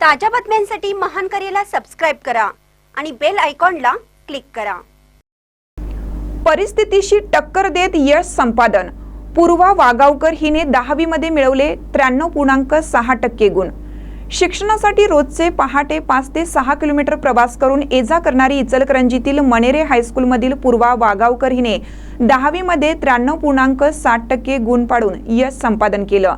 ताज्या बातम्यांसाठी महान करेला सबस्क्राईब करा आणि बेल आयकॉनला क्लिक करा. परिस्थितीशी टक्कर देत यश संपादन. पूर्वा वागावकर हिने दहावीमध्ये मिळवले त्र्याण्णव पूर्णांक सहा टक्के गुण. शिक्षणासाठी रोजचे पहाटे पाच ते सहा किलोमीटर प्रवास करून एजा करणारी इचलकरंजीतील मनेरे हायस्कूलमधील पूर्वा वागावकर हिने दहावीमध्ये त्र्याण्णव पूर्णांक साठ टक्के गुण पाडून यश संपादन केलं.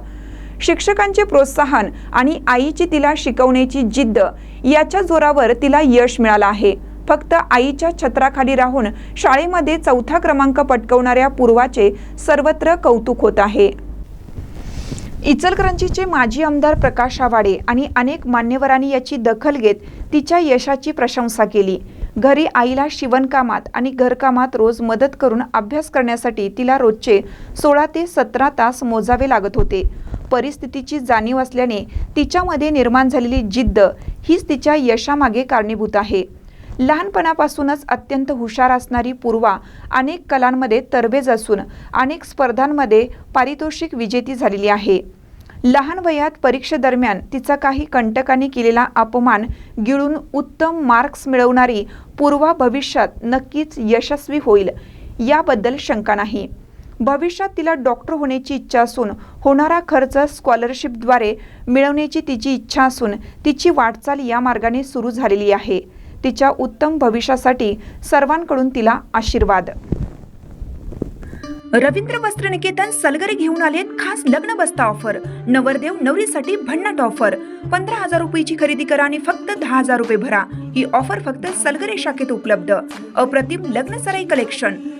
शिक्षकांचे प्रोत्साहन आणि आईची तिला शिकवण्याची जिद्द याच्या जोरावर तिला यश मिळालं आहे. फक्त आईच्या छत्राखाली राहून शाळेमध्ये चौथा क्रमांक पटकवणाऱ्या पूर्वाचे सर्वत्र कौतुक होत आहे. इचलकरंजीचे माजी आमदार प्रकाश आवाडे आणि अनेक मान्यवरांनी याची दखल घेत तिच्या यशाची प्रशंसा केली. घरी आईला शिवणकामात आणि घरकामात रोज मदत करून अभ्यास करण्यासाठी तिला रोजचे सोळा ते सतरा तास मोजावे लागत होते. परिस्थितीची जाणीव असल्याने तिच्यामध्ये निर्माण झालेली जिद्द हीच तिच्या यशामागे कारणीभूत आहे. लहानपणापासूनच अत्यंत हुशार असणारी पूर्वा अनेक कलांमध्ये तरबेज असून अनेक स्पर्धांमध्ये पारितोषिक विजेती झालेली आहे. लहान वयात परीक्षेदरम्यान तिचा काही कंटकांनी केलेला अपमान गिळून उत्तम मार्क्स मिळवणारी पूर्वा भविष्यात नक्कीच यशस्वी होईल याबद्दल शंका नाही. भविष्यात तिला डॉक्टर होण्याची इच्छा असून होणारा खर्च स्कॉलरशिपद्वारे मिळवण्याची तिची इच्छा असून तिची वाटचाल या मार्गाने सुरू झालेली आहे. तिच्या उत्तम भविष्यासाठी सर्वांकडून तिला आशीर्वाद. रवींद्र वस्त्र निकेतन सलगरे घेऊन आलेत खास लग्न बस्ता ऑफर नवरदेव नवरीसाठी भन्नाट ऑफर पंधरा हजार रुपयाची खरेदी करा आणि फक्त दहा हजार रुपये भरा. ही ऑफर फक्त सलगरे शाखेत उपलब्ध. अप्रतिम लग्न सराई कलेक्शन